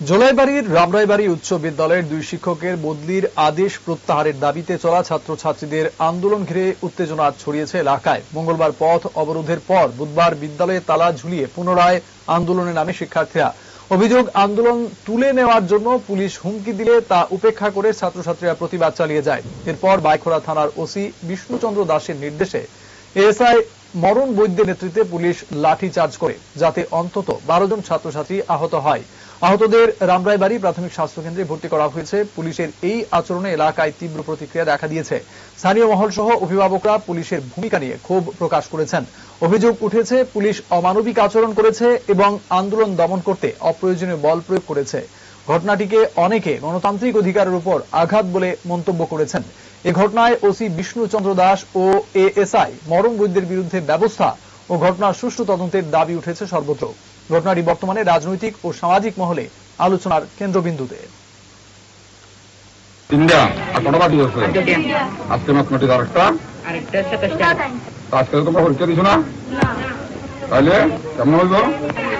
জোলাইবাড়ির রামরাইবাড়ি উচ্চ বিদ্যালয়ের দুই শিক্ষকের বদলির আদেশ প্রত্যাহারের দাবিতে চলা ছাত্রছাত্রীদের আন্দোলন ঘিরে উত্তেজনা ছড়িয়েছে এলাকায়। মঙ্গলবার পথ অবরোধের পর বুধবার বিদ্যালয়ে তালা ঝুলিয়ে পুনরায় আন্দোলনে নামে শিক্ষার্থীরা। অভিযোগ, আন্দোলন তুলে নেওয়ার জন্য পুলিশ হুমকি দিলে তা উপেক্ষা করে ছাত্রছাত্রীরা প্রতিবাদ চালিয়ে যায়। এরপর বাইখোড়া থানার ওসি বিষ্ণুচন্দ্র দাসের নির্দেশে এএসআই মরণ বৈদ্যের নেতৃত্বে পুলিশ লাঠি চার্জ করে, যাতে অন্তত বারো জন ছাত্রছাত্রী আহত হয়। আহতদের রামরাইবাড়ি প্রাথমিক স্বাস্থ্য কেন্দ্রে ভর্তি করা হয়েছে। পুলিশের এই আচরণে এলাকায় তীব্র প্রতিক্রিয়া দেখা দিয়েছে। স্থানীয় মহল সহ অভিভাবকরা পুলিশের ভূমিকা নিয়ে ক্ষোভ প্রকাশ করেছেন। অভিযোগ উঠেছে, পুলিশ অমানবিক আচরণ করেছে এবং আন্দোলন দমন করতে অপ্রয়োজনীয় বল প্রয়োগ করেছে। ঘটনাটিকে অনেকে গণতান্ত্রিক অধিকারের উপর আঘাত বলে মন্তব্য করেছেন। এ ঘটনায় ওসি বিষ্ণুচন্দ্র দাস ও এএসআই মরম বৈদ্যের বিরুদ্ধে ব্যবস্থা ও ঘটনার সুষ্ঠু তদন্তের দাবি উঠেছে সর্বত্র। ঘটনাটি বর্তমানে রাজনৈতিক ও সামাজিক মহলে আলোচনার কেন্দ্রবিন্দুতে। তিনটা আর কটা বাকি আজকে ম্যাথমেটিক্স আর আরেকটা আজকে তোমরা পরীক্ষা দিছো না? তাহলে কেমন হইব?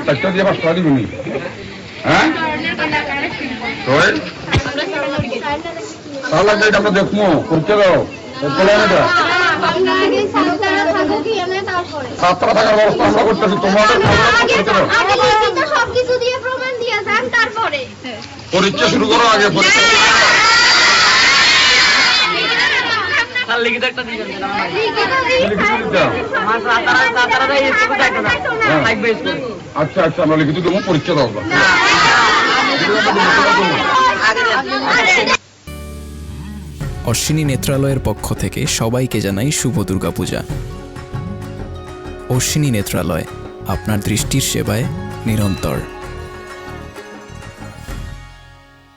চারটা দিয়ে পাঁচটা দিবনি হ্যাঁ? তাহলে আমরা দেখব পরীক্ষা দাও। পরীক্ষা ছাত্র থাকার ব্যবস্থা আমরা করতেছি তোমাদের শুরু করো আগে পরীক্ষা লিখিত একটা হ্যাঁ। আচ্ছা আচ্ছা আমরা লিখিত দেবো পরীক্ষা দাও অশ্বিনী নেত্রালয়ের পক্ষ থেকে সবাইকে জানাই শুভ দুর্গা পূজা অশ্বিনী নেত্রালয়, আপনার দৃষ্টির সেবায় নিরন্তর।